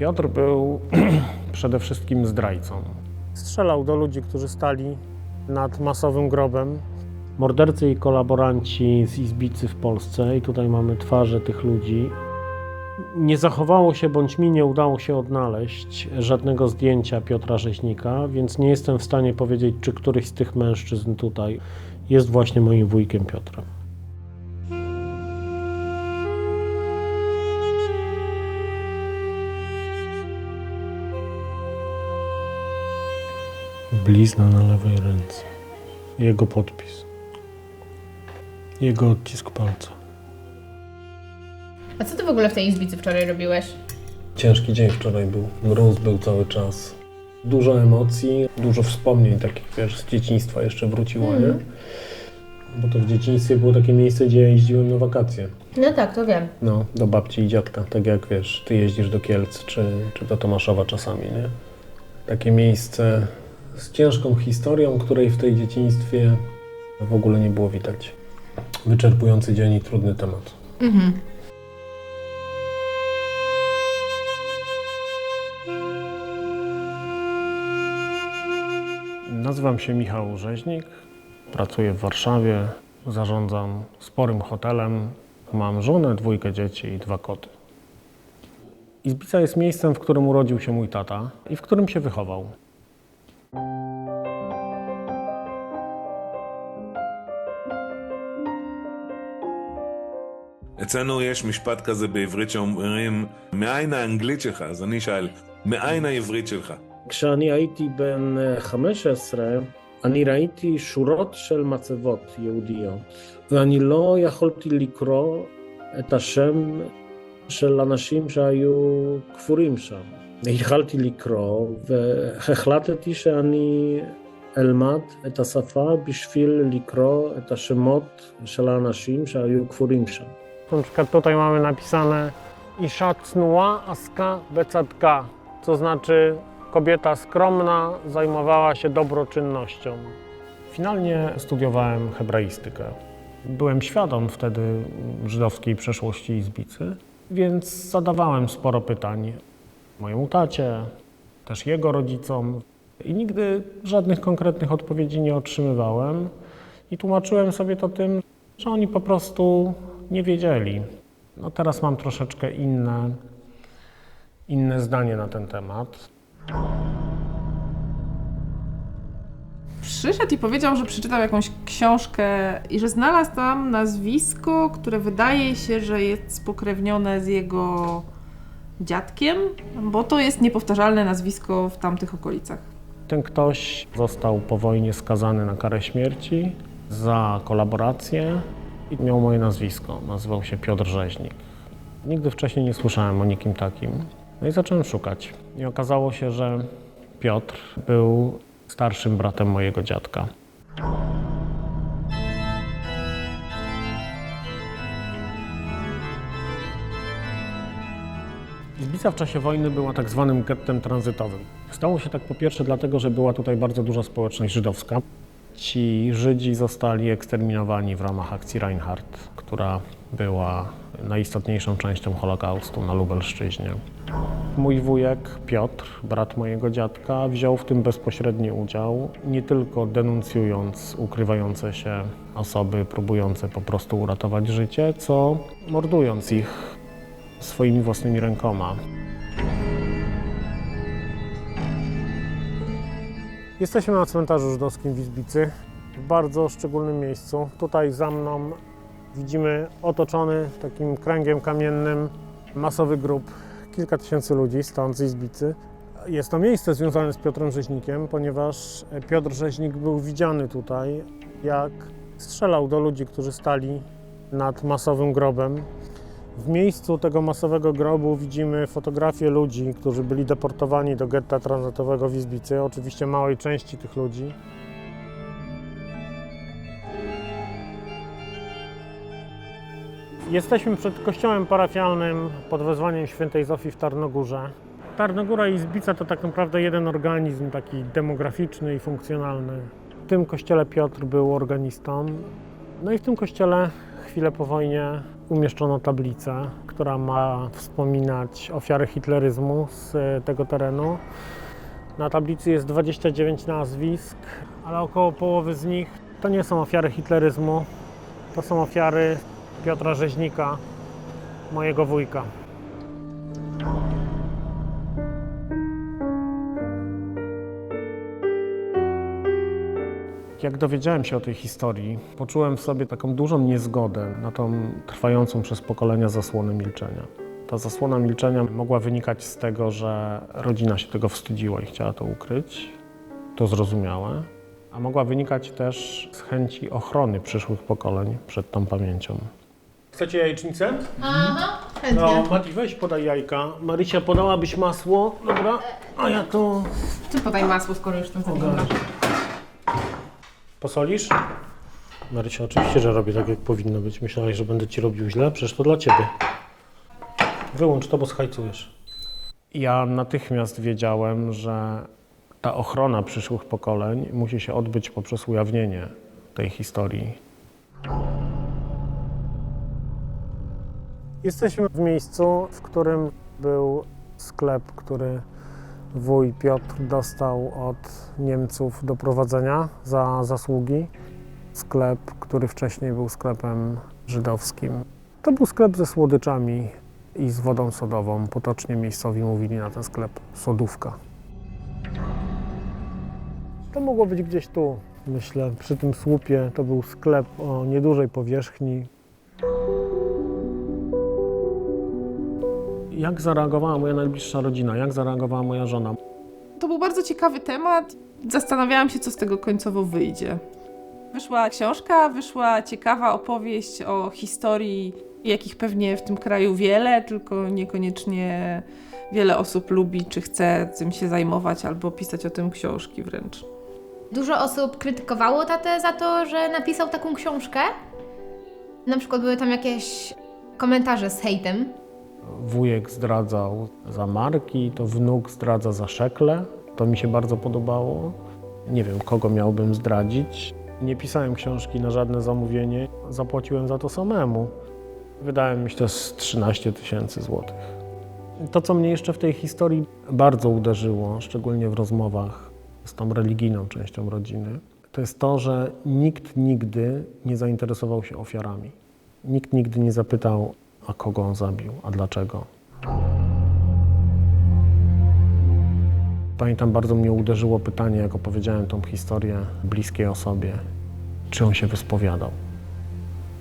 Piotr był przede wszystkim zdrajcą. Strzelał do ludzi, którzy stali nad masowym grobem. Mordercy i kolaboranci z Izbicy w Polsce, i tutaj mamy twarze tych ludzi. Nie zachowało się, bądź mi nie udało się odnaleźć żadnego zdjęcia Piotra Rzeźnika, więc nie jestem w stanie powiedzieć, czy któryś z tych mężczyzn tutaj jest właśnie moim wujkiem Piotrem. Blizna na lewej ręce. Jego podpis. Jego odcisk palca. A co ty w ogóle w tej izbicy wczoraj robiłeś? Ciężki dzień wczoraj był. Mróz był cały czas. Dużo emocji, dużo wspomnień takich, wiesz, z dzieciństwa jeszcze wróciło, nie? Bo to w dzieciństwie było takie miejsce, gdzie ja jeździłem na wakacje. No tak, to wiem. No, do babci i dziadka. Tak jak, wiesz, ty jeździsz do Kielc, czy, czy do Tomaszowa czasami, nie? Takie miejsce z ciężką historią, której w tej dzieciństwie w ogóle nie było widać. Wyczerpujący dzień i trudny temat. Mhm. Nazywam się Michał Rzeźnik, pracuję w Warszawie, zarządzam sporym hotelem, mam żonę, dwójkę dzieci i dwa koty. Izbica jest miejscem, w którym urodził się mój tata i w którym się wychował. אצלנו יש משפט כזה בעברית שאומרים, מאין האנגלית שלך? אז אני אשאל, מאין העברית שלך? כשאני הייתי בן אה, 15, אני ראיתי שורות של מצבות יהודיות, ואני לא יכולתי לקרוא את השם של אנשים שהיו קבורים שם. התחלתי לקרוא, והחלטתי שאני אלמד את השפה בשביל לקרוא את השמות של האנשים שהיו קבורים שם. Na przykład tutaj mamy napisane Isza cnuła aska becatka, co znaczy kobieta skromna zajmowała się dobroczynnością. Finalnie studiowałem hebraistykę. Byłem świadom wtedy żydowskiej przeszłości Izbicy, więc zadawałem sporo pytań mojemu tacie, też jego rodzicom i nigdy żadnych konkretnych odpowiedzi nie otrzymywałem i tłumaczyłem sobie to tym, że oni po prostu nie wiedzieli. No teraz mam troszeczkę inne, inne zdanie na ten temat. Przyszedł i powiedział, że przeczytał jakąś książkę i że znalazł tam nazwisko, które wydaje się, że jest spokrewnione z jego dziadkiem, bo to jest niepowtarzalne nazwisko w tamtych okolicach. Ten ktoś został po wojnie skazany na karę śmierci za kolaborację i miał moje nazwisko. Nazywał się Piotr Rzeźnik. Nigdy wcześniej nie słyszałem o nikim takim. No i zacząłem szukać. I okazało się, że Piotr był starszym bratem mojego dziadka. Izbica w czasie wojny była tak zwanym gettem tranzytowym. Stało się tak po pierwsze dlatego, że była tutaj bardzo duża społeczność żydowska. Ci Żydzi zostali eksterminowani w ramach akcji Reinhardt, która była najistotniejszą częścią Holokaustu na Lubelszczyźnie. Mój wujek Piotr, brat mojego dziadka, wziął w tym bezpośredni udział, nie tylko denuncjując ukrywające się osoby próbujące po prostu uratować życie, co mordując ich swoimi własnymi rękoma. Jesteśmy na cmentarzu żydowskim w Izbicy, w bardzo szczególnym miejscu. Tutaj za mną widzimy otoczony takim kręgiem kamiennym masowy grób. Kilka tysięcy ludzi stąd z Izbicy. Jest to miejsce związane z Piotrem Rzeźnikiem, ponieważ Piotr Rzeźnik był widziany tutaj, jak strzelał do ludzi, którzy stali nad masowym grobem. W miejscu tego masowego grobu widzimy fotografie ludzi, którzy byli deportowani do getta tranzytowego w Izbicy, oczywiście małej części tych ludzi. Jesteśmy przed kościołem parafialnym pod wezwaniem świętej Zofii w Tarnogórze. Tarnogóra i Izbica to tak naprawdę jeden organizm, taki demograficzny i funkcjonalny. W tym kościele Piotr był organistą. No i w tym kościele chwilę po wojnie umieszczono tablicę, która ma wspominać ofiary hitleryzmu z e, tego terenu. Na tablicy jest 29 nazwisk, ale około połowy z nich to nie są ofiary hitleryzmu, to są ofiary Piotra Rzeźnika, mojego wujka. Jak dowiedziałem się o tej historii, poczułem w sobie taką dużą niezgodę na tą trwającą przez pokolenia zasłonę milczenia. Ta zasłona milczenia mogła wynikać z tego, że rodzina się tego wstydziła i chciała to ukryć. To zrozumiałe. A mogła wynikać też z chęci ochrony przyszłych pokoleń przed tą pamięcią. Chcecie jajecznicę? Aha, chętnie. No, Mati, weź podaj jajka. Marysia, podałabyś masło, dobra? A ja to... Ty podaj masło, skoro już tam zaglądasz. Posolisz? Marysia, oczywiście, że robię tak, jak powinno być. Myślałeś, że będę ci robił źle? Przecież to dla ciebie. Wyłącz to, bo schajcujesz. Ja natychmiast wiedziałem, że ta ochrona przyszłych pokoleń musi się odbyć poprzez ujawnienie tej historii. Jesteśmy w miejscu, w którym był sklep, który wuj Piotr dostał od Niemców do prowadzenia za zasługi. Sklep, który wcześniej był sklepem żydowskim. To był sklep ze słodyczami i z wodą sodową. Potocznie miejscowi mówili na ten sklep sodówka. To mogło być gdzieś tu, myślę, przy tym słupie. To był sklep o niedużej powierzchni. Jak zareagowała moja najbliższa rodzina? Jak zareagowała moja żona? To był bardzo ciekawy temat. Zastanawiałam się, co z tego końcowo wyjdzie. Wyszła książka, wyszła ciekawa opowieść o historii, jakich pewnie w tym kraju wiele, tylko niekoniecznie wiele osób lubi, czy chce tym się zajmować, albo pisać o tym książki wręcz. Dużo osób krytykowało tatę za to, że napisał taką książkę. Na przykład były tam jakieś komentarze z hejtem. Wujek zdradzał za marki, to wnuk zdradza za szekle. To mi się bardzo podobało. Nie wiem, kogo miałbym zdradzić. Nie pisałem książki na żadne zamówienie. Zapłaciłem za to samemu. Wydałem myślę z 13 tysięcy złotych. To, co mnie jeszcze w tej historii bardzo uderzyło, szczególnie w rozmowach z tą religijną częścią rodziny, to jest to, że nikt nigdy nie zainteresował się ofiarami. Nikt nigdy nie zapytał, a kogo on zabił, a dlaczego. Pamiętam, bardzo mnie uderzyło pytanie, jak opowiedziałem tą historię bliskiej osobie, czy on się wyspowiadał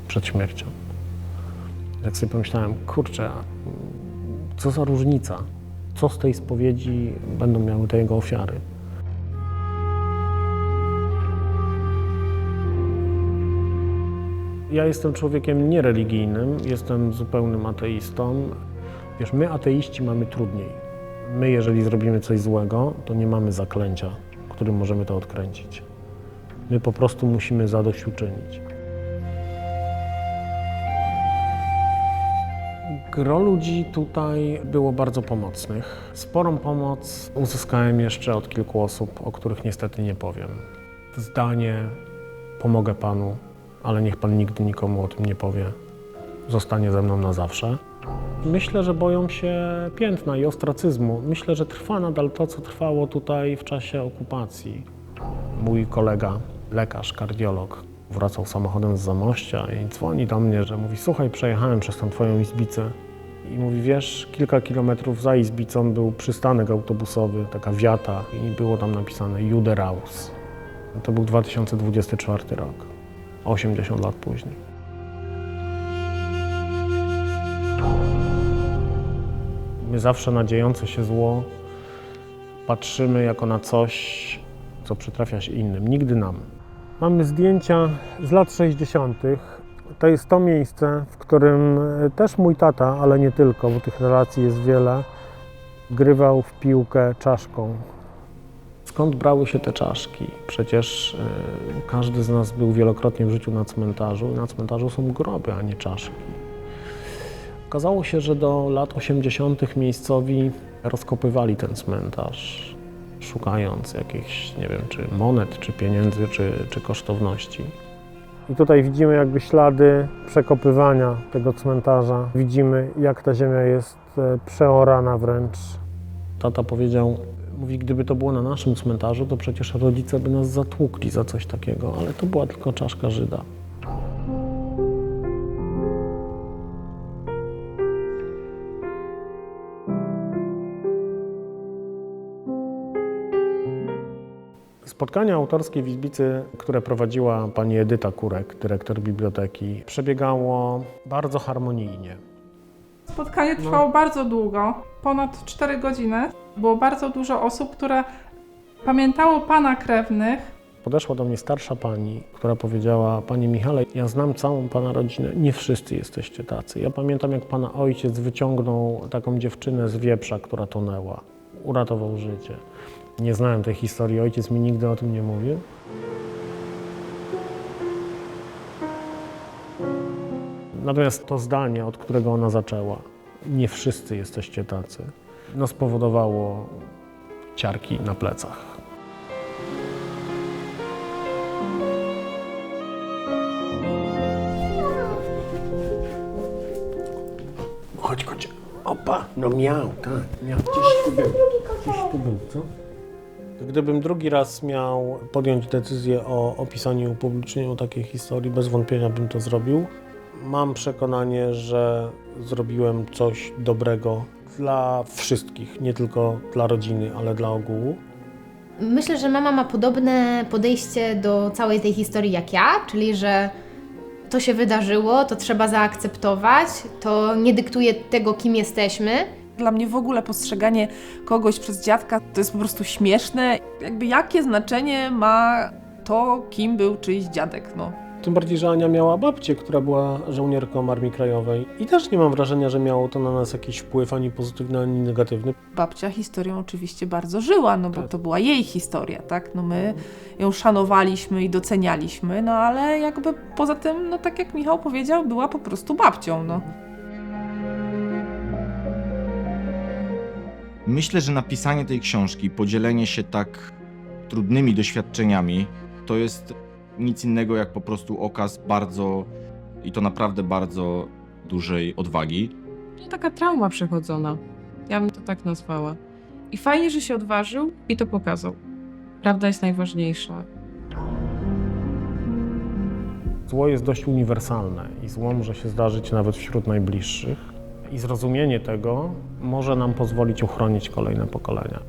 przed śmiercią. Jak sobie pomyślałem, kurczę, co za różnica? Co z tej spowiedzi będą miały te jego ofiary? Ja jestem człowiekiem niereligijnym, jestem zupełnym ateistą. Wiesz, my ateiści mamy trudniej. My, jeżeli zrobimy coś złego, to nie mamy zaklęcia, którym możemy to odkręcić. My po prostu musimy zadośćuczynić. Gro ludzi tutaj było bardzo pomocnych. Sporą pomoc uzyskałem jeszcze od kilku osób, o których niestety nie powiem. Zdanie, pomogę panu, ale niech pan nigdy nikomu o tym nie powie. Zostanie ze mną na zawsze. Myślę, że boją się piętna i ostracyzmu. Myślę, że trwa nadal to, co trwało tutaj w czasie okupacji. Mój kolega, lekarz, kardiolog, wracał samochodem z Zamościa i dzwoni do mnie, że mówi, słuchaj, przejechałem przez tą twoją izbicę. I mówi, wiesz, kilka kilometrów za izbicą był przystanek autobusowy, taka wiata i było tam napisane Juderaus. To był 2024 rok, 80 lat później. My zawsze na dziejące się zło patrzymy jako na coś, co przytrafia się innym, nigdy nam. Mamy zdjęcia z lat 60. To jest to miejsce, w którym też mój tata, ale nie tylko, bo tych relacji jest wiele, grywał w piłkę czaszką. Skąd brały się te czaszki? Przecież y, każdy z nas był wielokrotnie w życiu na cmentarzu i na cmentarzu są groby, a nie czaszki. Okazało się, że do lat 80. miejscowi rozkopywali ten cmentarz, szukając jakichś, nie wiem, czy monet, czy pieniędzy, czy, czy kosztowności. I tutaj widzimy jakby ślady przekopywania tego cmentarza. Widzimy, jak ta ziemia jest e, przeorana wręcz. Tata powiedział, mówi, gdyby to było na naszym cmentarzu, to przecież rodzice by nas zatłukli za coś takiego, ale to była tylko czaszka Żyda. Spotkanie autorskie w Izbicy, które prowadziła pani Edyta Kurek, dyrektor biblioteki, przebiegało bardzo harmonijnie. Spotkanie trwało bardzo długo, ponad 4 godziny. Było bardzo dużo osób, które pamiętało pana krewnych, Podeszła do mnie starsza pani, która powiedziała: Panie Michale, ja znam całą pana rodzinę, nie wszyscy jesteście tacy. Ja pamiętam, jak pana ojciec wyciągnął taką dziewczynę z wieprza, która tonęła. Uratował życie. Nie znałem tej historii, ojciec mi nigdy o tym nie mówił. Natomiast to zdanie, od którego ona zaczęła, nie wszyscy jesteście tacy, no spowodowało ciarki na plecach. Chodź, chodź. Opa, no miał, tak, miał. Gdzieś tu był, gdzieś tu był, co? Gdybym drugi raz miał podjąć decyzję o opisaniu i upublicznieniu takiej historii, bez wątpienia bym to zrobił. Mam przekonanie, że zrobiłem coś dobrego dla wszystkich, nie tylko dla rodziny, ale dla ogółu. Myślę, że mama ma podobne podejście do całej tej historii jak ja, czyli że to się wydarzyło, to trzeba zaakceptować, to nie dyktuje tego, kim jesteśmy. Dla mnie w ogóle postrzeganie kogoś przez dziadka to jest po prostu śmieszne. Jakby jakie znaczenie ma to, kim był czyjś dziadek, no. Tym bardziej, że Ania miała babcię, która była żołnierką Armii Krajowej. I też nie mam wrażenia, że miało to na nas jakiś wpływ ani pozytywny, ani negatywny. Babcia historią oczywiście bardzo żyła, no bo Tak. to była jej historia, tak? No my ją szanowaliśmy i docenialiśmy, no ale jakby poza tym, no tak jak Michał powiedział, była po prostu babcią, no. Myślę, że napisanie tej książki, podzielenie się tak trudnymi doświadczeniami, to jest nic innego jak po prostu okaz bardzo i to naprawdę bardzo dużej odwagi. To taka trauma przechodzona. Ja bym to tak nazwała. I fajnie, że się odważył i to pokazał. Prawda jest najważniejsza. Zło jest dość uniwersalne i zło może się zdarzyć nawet wśród najbliższych. I zrozumienie tego może nam pozwolić uchronić kolejne pokolenia.